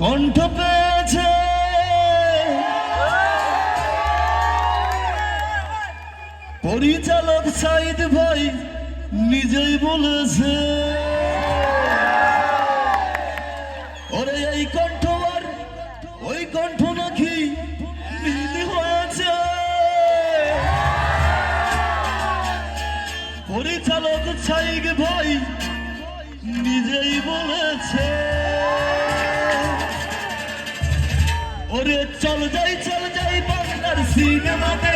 কণ্ঠ পেয়েছে। পরিচালক সাইদ ভাই নিজেই বলেছে। ওরে এই কণ্ঠ আর ওই কণ্ঠ নাকি হয়েছে। পরিচালক সাইগ ভাই নিজেই বলেছে। চল যাই চল যাই বাংলার সিনেমা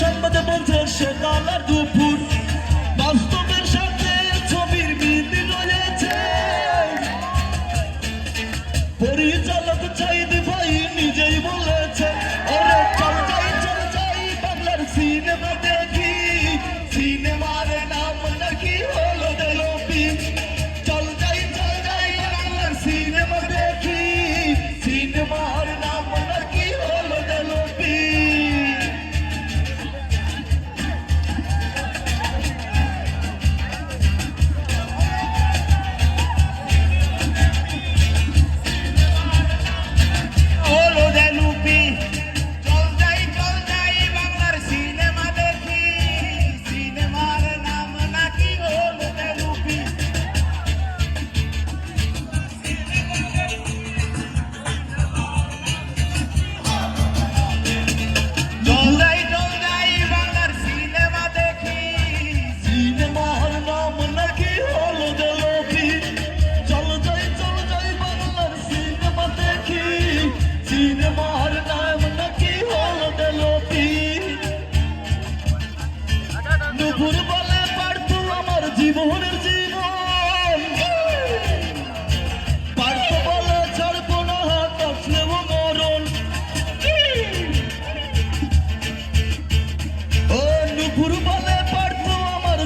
সংবাদে বলছে সে কালা দুপুর। বাস্তবের সাথে ছবির মিল রয়েছে।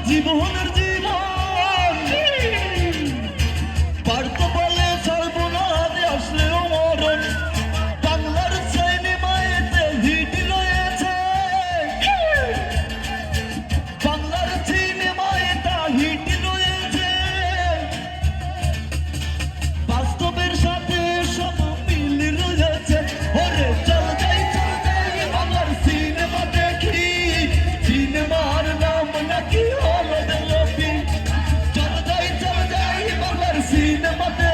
Jimmy Hunter. Cinema